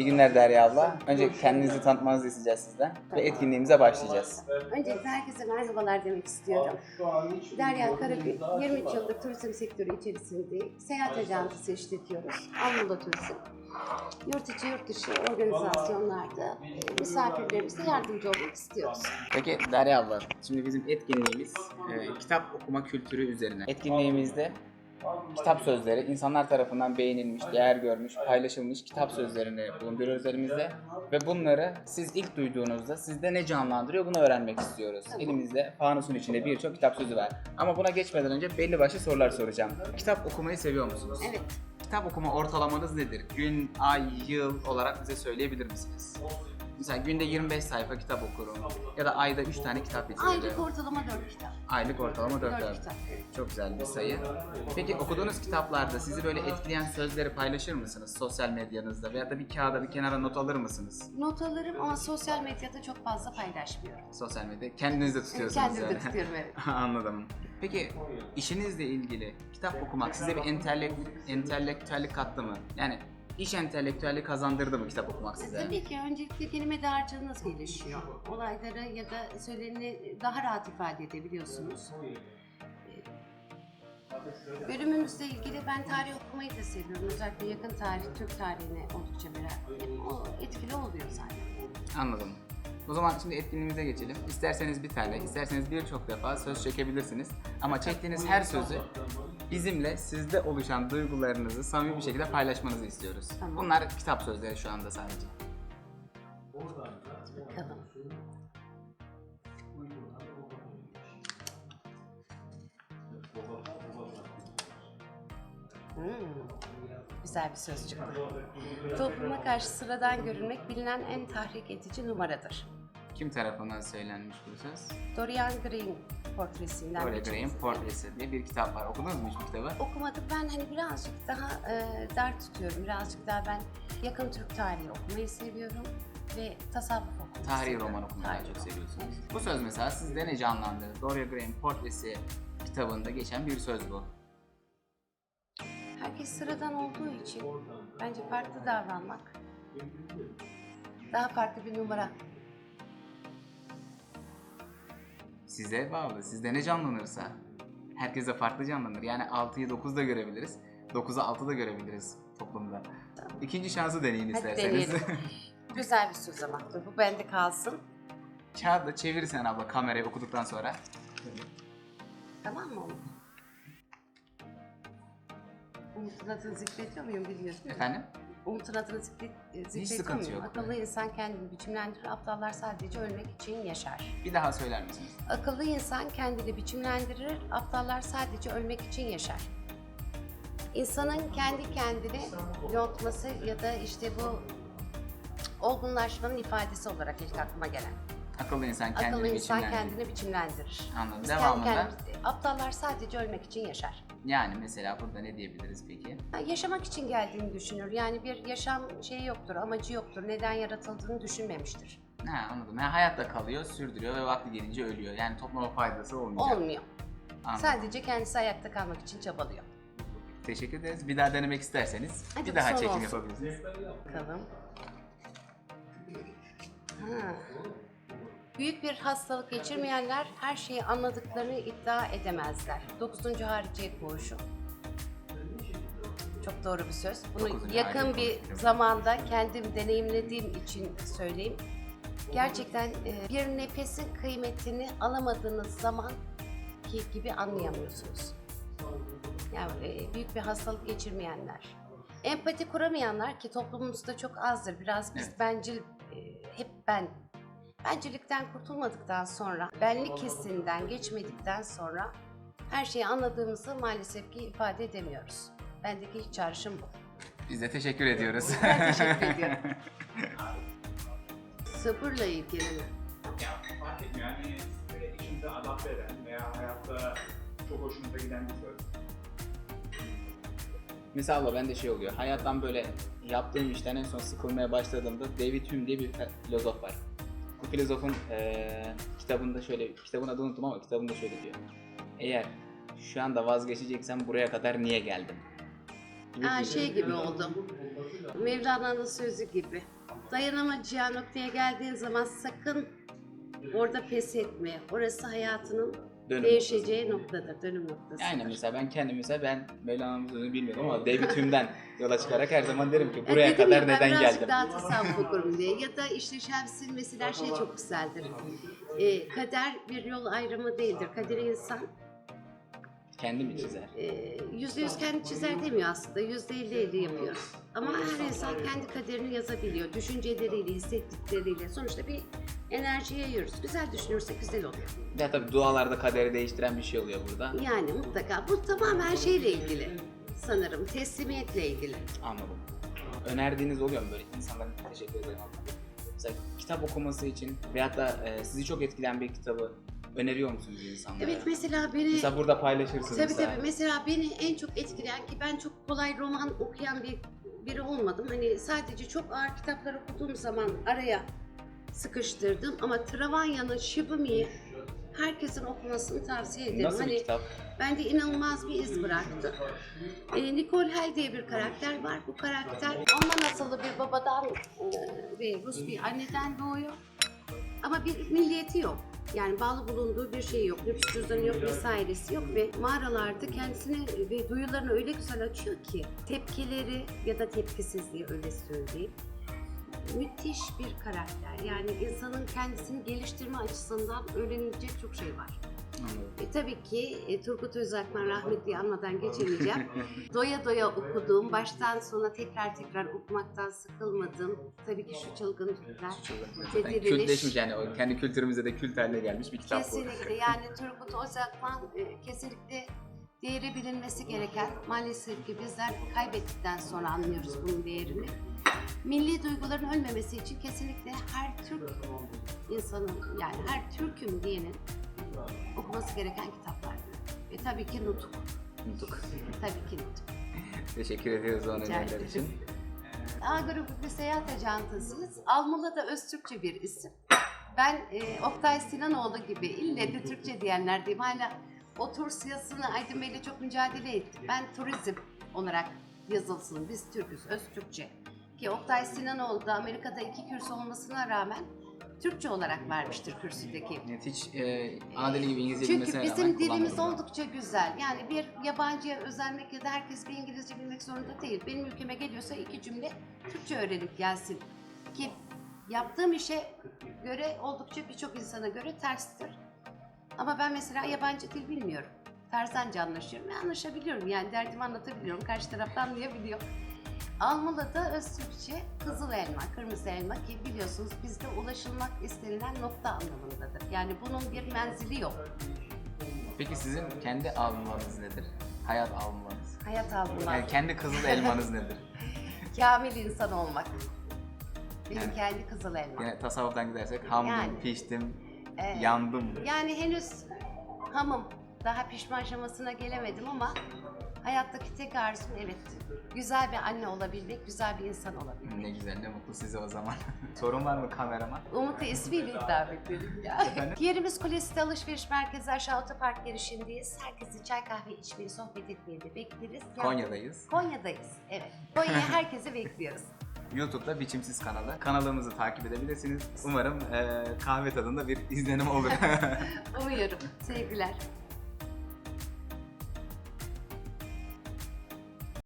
İyi günler Derya abla. Önce kendinizi tanıtmanızı isteyeceğiz sizden ve etkinliğimize başlayacağız. Öncelikle herkese merhabalar demek istiyorum. Derya Karagül, 23 yıldır turizm sektörü içerisinde seyahat ajansı işletiyoruz. Anadolu Turizm. Yurt içi, yurt dışı organizasyonlarda e, misafirlerimize yardımcı olmak istiyoruz. Peki Derya abla, şimdi bizim etkinliğimiz e, kitap okuma kültürü üzerine. Etkinliğimizde kitap sözleri insanlar tarafından beğenilmiş, değer görmüş, paylaşılmış kitap sözlerini bulunduruyoruz elimizde. Ve bunları siz ilk duyduğunuzda sizde ne canlandırıyor bunu öğrenmek istiyoruz. Elimizde fanusun içinde birçok kitap sözü var. Ama buna geçmeden önce belli başlı sorular soracağım. Kitap okumayı seviyor musunuz? Evet, Kitap okuma ortalamanız nedir? Gün, ay, yıl olarak bize söyleyebilir misiniz? Mesela günde 25 sayfa kitap okurum ya da ayda 3 tane kitap bitiririm. aylık ortalama 4 kitap. Aylık ortalama 4 4 kitap. Çok güzel bir sayı. Peki okuduğunuz kitaplarda sizi böyle etkileyen sözleri paylaşır mısınız sosyal medyanızda veya da bir kağıda bir kenara not alır mısınız? Not alırım ama sosyal medyada çok fazla paylaşmıyorum. Sosyal medya kendinizde tutuyorsunuz Kendim yani. de tutuyorum evet. Anladım. Peki işinizle ilgili kitap okumak size bir entelektüel, entelektüellik kattı mı? Yani iş entelektüellik kazandırdı mı kitap okumak size? Tabii ki öncelikle kelime dağarcığınız gelişiyor. Olayları ya da söyleneni daha rahat ifade edebiliyorsunuz. Ee, Bölümümüzle ilgili ben tarih okumayı da seviyorum. Özellikle yakın tarih, Türk tarihine oldukça meraklıyım. O etkili oluyor zaten. Anladım. O zaman şimdi etkinliğimize geçelim. İsterseniz bir tane, isterseniz birçok defa söz çekebilirsiniz. Ama çektiğiniz her sözü bizimle sizde oluşan duygularınızı samimi bir şekilde paylaşmanızı istiyoruz. Tamam. Bunlar kitap sözleri şu anda sadece. Bakalım. Hmm, Güzel bir söz çıktı. Topluma karşı sıradan görünmek bilinen en tahrik edici numaradır. Kim tarafından söylenmiş bu söz? Dorian Gray'in portresinden Dorian Gray'in. Portresi diye bir kitap var. Okudunuz mu hiç bu kitabı? Okumadık. Ben hani birazcık daha e, dar tutuyorum. Birazcık daha ben yakın Türk tarihi okumayı seviyorum ve tasavvuf okumayı Tarihi seviyorum. roman okumayı Tarihi çok roman. seviyorsunuz. Bu söz mesela sizde ne canlandırır? Dorian Gray'in Portresi kitabında geçen bir söz bu. Herkes sıradan olduğu için bence farklı davranmak daha farklı bir numara. Size bağlı. Sizde ne canlanırsa herkese farklı canlanır. Yani 6'yı 9'da görebiliriz. 9'u 6'da görebiliriz toplumda. İkinci şansı deneyin Hadi isterseniz. deneyelim. Güzel bir söz ama. Dur, Bu bende kalsın. Kağıdı çevirirsen abla kamerayı okuduktan sonra. Tamam mı oğlum? Umut'un adını zikrediyor muyum mi? Efendim? Umut'un adını zikret, zikrediyor sıkıntı muyum? yok. Akıllı insan kendini biçimlendirir, aptallar sadece ölmek için yaşar. Bir daha söyler misiniz? Akıllı insan kendini biçimlendirir, aptallar sadece ölmek için yaşar. İnsanın kendi kendini yontması ya da işte bu olgunlaşmanın ifadesi olarak ilk aklıma gelen. Akıllı insan kendini Akıllı insan biçimlendirir. kendini biçimlendirir. Anladım. Biz Devamında? kendi kendimiz- aptallar sadece ölmek için yaşar. Yani mesela burada ne diyebiliriz peki? Yaşamak için geldiğini düşünür. Yani bir yaşam şeyi yoktur, amacı yoktur. Neden yaratıldığını düşünmemiştir. Ha anladım. Ha, hayatta kalıyor, sürdürüyor ve vakti gelince ölüyor. Yani topluma faydası olmayacak. Olmuyor. Anladım. Sadece kendisi ayakta kalmak için çabalıyor. Teşekkür ederiz. Bir daha denemek isterseniz Hadi bir daha son çekim olsun. yapabilirsiniz. Bakalım. Ha. Büyük bir hastalık geçirmeyenler her şeyi anladıklarını iddia edemezler. 9. hariciyet koğuşu. Çok doğru bir söz. Bunu Dokuzuncu yakın bir zamanda kendim deneyimlediğim için söyleyeyim. Gerçekten e, bir nefesin kıymetini alamadığınız zaman ki gibi anlayamıyorsunuz. Yani e, büyük bir hastalık geçirmeyenler. Empati kuramayanlar ki toplumumuzda çok azdır. Biraz biz bencil, e, hep ben. Bencillikten kurtulmadıktan sonra, benlik hissinden geçmedikten sonra her şeyi anladığımızı maalesef ki ifade edemiyoruz. Bendeki ilk çağrışım bu. Biz de teşekkür ediyoruz. Ben teşekkür ediyorum. Sabırla ilgili. Ya fark etmiyor yani böyle işimize adapte eden veya hayatta çok hoşumuza giden bir söz. Mesela abla bende şey oluyor. Hayattan böyle yaptığım işten en son sıkılmaya başladığımda David Hume diye bir fe- filozof var. Filozofun eee, kitabında şöyle, kitabın adını unuttum ama kitabında şöyle diyor. Eğer şu anda vazgeçeceksen buraya kadar niye geldin? Gibi Aa, şey gibi oldu. Mevlana'nın sözü gibi. Dayanamayacağı noktaya geldiğin zaman sakın orada pes etme. Orası hayatının Dönüm değişeceği noktadır, dönüm noktası. Aynen mesela ben kendim mesela ben Mevlana'nın sözünü bilmiyordum ama David Hume'den yola çıkarak her zaman derim ki buraya E, dedim kadar ya, ben neden birazcık geldim? daha tasavvuf okurum diye. Ya da işte Şems'in mesela şey çok güzeldir. Ee, kader bir yol ayrımı değildir. Kaderi insan Kendim mi çizer? e, yüzde yüz kendi çizer demiyor aslında. Yüzde elli elli yapıyor. Ama her insan kendi kaderini yazabiliyor. Düşünceleriyle, hissettikleriyle. Sonuçta bir enerji yayıyoruz. Güzel düşünürsek güzel oluyor. Ya tabii dualarda kaderi değiştiren bir şey oluyor burada. Yani mutlaka. Bu tamamen şeyle ilgili. Sanırım teslimiyetle ilgili. Anladım. Önerdiğiniz oluyor mu böyle insanların teşekkür ederim. Mesela kitap okuması için veyahut da e, sizi çok etkileyen bir kitabı öneriyor musunuz insanlara? Evet mesela beni... Mesela burada paylaşırsınız Tabii mesela. tabii. Mesela beni en çok etkileyen ki ben çok kolay roman okuyan bir biri olmadım. Hani sadece çok ağır kitaplar okuduğum zaman araya sıkıştırdım. Ama Travanya'nın Shibumi'yi herkesin okumasını tavsiye ederim. Nasıl bir hani kitap? bende inanılmaz bir iz bıraktı. Ee, Nicole Hell diye bir karakter var. Bu karakter Alman asıllı bir babadan e, ve Rus bir anneden doğuyor. Ama bir milliyeti yok. Yani bağlı bulunduğu bir şey yok. Nüfus cüzdanı yok vesairesi yok ve mağaralarda kendisini ve duyularını öyle güzel açıyor ki tepkileri ya da tepkisizliği öyle söyleyeyim. Müthiş bir karakter. Yani insanın kendisini geliştirme açısından öğrenilecek çok şey var. E, tabii ki e, Turgut Özakman rahmetli anmadan geçemeyeceğim. doya doya okuduğum, baştan sona tekrar tekrar okumaktan sıkılmadım. Tabii ki şu çılgın Türkler. Yani kültleşmiş yani o kendi kültürümüze de kült haline gelmiş bir kitap bu. Kesinlikle yani Turgut Özakman e, kesinlikle değeri bilinmesi gereken maalesef ki bizler kaybettikten sonra anlıyoruz bunun değerini. Milli duyguların ölmemesi için kesinlikle her Türk insanın yani her Türk'üm diyenin okuması gereken kitaplar. Ve tabii ki Nutuk. Unuttuk. Tabii ki Nutuk. Teşekkür ediyoruz o ederim. için. A grubu bir seyahat ajantasıyız. Almalı da Öztürkçe bir isim. Ben e, Oktay Sinanoğlu gibi ille de Türkçe diyenler diyeyim. Hala o tur siyasını Aydın Bey'le çok mücadele ettik. Ben turizm olarak yazılsın. Biz Türk'üz, Öztürkçe. Ki Oktay Sinanoğlu da Amerika'da iki kürsü olmasına rağmen Türkçe olarak vermiştir kürsüdeki. Evet, hiç e, ana dili gibi İngilizce Çünkü bilmesine bizim rağmen dilimiz kullanmadım. oldukça güzel. Yani bir yabancıya özenmek ya da herkes bir İngilizce bilmek zorunda değil. Benim ülkeme geliyorsa iki cümle Türkçe öğrenip gelsin. Ki yaptığım işe göre oldukça birçok insana göre terstir. Ama ben mesela yabancı dil bilmiyorum. Tarzanca anlaşıyorum ve anlaşabiliyorum. Yani derdimi anlatabiliyorum. Karşı taraf da anlayabiliyor. Almalı'da Öztürkçe kızıl elma, kırmızı elma ki biliyorsunuz bizde ulaşılmak istenilen nokta anlamındadır. Yani bunun bir menzili yok. Peki sizin kendi almanız nedir? Hayat almanız. Hayat algılar. Yani kendi kızıl elmanız nedir? Kamil insan olmak. Benim Yani- kendi kızıl elma. Yani tasavvuftan gidersek hamdım, Yani. piştim, Evet. yandım. Yani henüz hamım. Daha pişme aşamasına gelemedim ama hayattaki tek arzum evet güzel bir anne olabilmek, güzel bir insan olabilmek. Ne güzel, ne mutlu size o zaman. Sorun var mı kameraman? Umut'u ismiyle hitap edelim ya. Yerimiz Kulesi'de alışveriş merkezi aşağı otopark girişindeyiz. Herkesi çay kahve içmeyi, sohbet etmeyi de bekleriz. Ya- Konya'dayız. Konya'dayız, evet. Konya'ya herkesi bekliyoruz. YouTube'da Biçimsiz kanalı. Kanalımızı takip edebilirsiniz. Umarım e, kahve tadında bir izlenim olur. Umuyorum. Sevgiler.